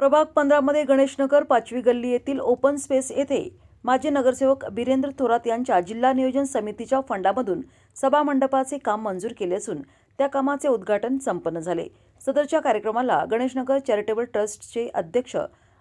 प्रभाग पंधरामध्ये गणेशनगर पाचवी गल्ली येथील ओपन स्पेस येथे माजी नगरसेवक बिरेंद्र थोरात यांच्या जिल्हा नियोजन समितीच्या फंडामधून सभामंडपाचे काम मंजूर केले असून त्या कामाचे उद्घाटन संपन्न झाले. सदरच्या कार्यक्रमाला गणेशनगर चॅरिटेबल ट्रस्टचे अध्यक्ष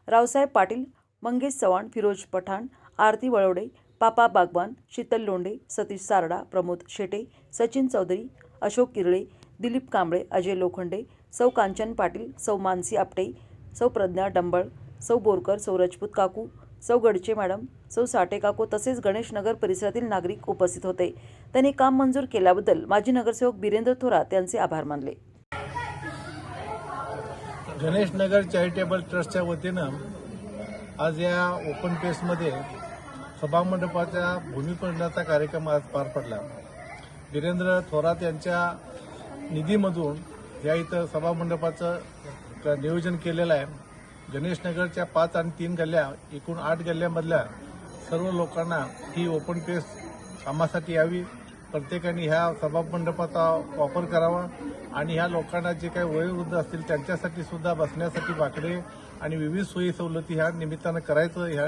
रावसाहेब पाटील मंगेश चव्हाण फिरोज पठाण आरती वळवडे पापा बागवान शीतल लोंढे सतीश सारडा प्रमोद शेटे सचिन चौधरी अशोक किरळे दिलीप कांबळे अजय लोखंडे सौ कांचन पाटील सौ मानसी आपटे सौ प्रज्ञा डंबळ सौ बोरकर सौ रजपूत काकू सौ गडचे मॅडम सौ साठे काकू तसेच गणेशनगर परिसरातील नागरिक उपस्थित होते. त्यांनी काम मंजूर केल्याबद्दल माजी नगरसेवक बिरेंद्र थोरात यांचे आभार मानले. गणेशनगर चॅरिटेबल ट्रस्टच्या वतीनं आज या ओपन पेसमध्ये सभामंडपाच्या भूमिपूजनाचा कार्यक्रम आज पार पडला. वीरेंद्र थोरात यांच्या निधीमधून या इथं सभामंडपाचं नियोजन केलेलं आहे. गणेशनगरच्या पाच आणि तीन गल्ल्या एकूण आठ गल्ल्यामधल्या सर्व लोकांना ही ओपन पेस कामासाठी यावी. प्रत्येकाने ह्या सभामंडपाचा वापर करावा आणि ह्या लोकांना जे काही वयोवृद्ध असतील त्यांच्यासाठी सुद्धा बसण्यासाठी बाकडे आणि विविध सोयी सवलती ह्या निमित्तानं करायचं ह्या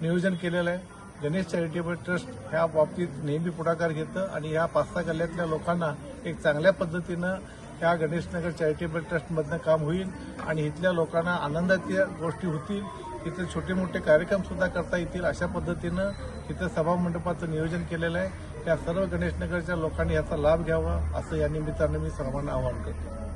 नियोजन केलेलं आहे. गणेश चॅरिटेबल ट्रस्ट ह्या बाबतीत नेहमी पुढाकार घेतं आणि ह्या पाच सहा गल्ल्यातल्या लोकांना एक चांगल्या पद्धतीनं ह्या गणेशनगर चॅरिटेबल ट्रस्टमधनं काम होईल आणि इथल्या लोकांना आनंदाच्या गोष्टी होतील. इथे छोटे मोठे कार्यक्रम सुद्धा करता येतील अशा पद्धतीनं इथं सभामंडपाचं नियोजन केलेलं आहे. त्या सर्व गणेशनगरच्या लोकांनी याचा लाभ घ्यावा असं या निमित्तानं मी सर्वांना आवाहन करतो.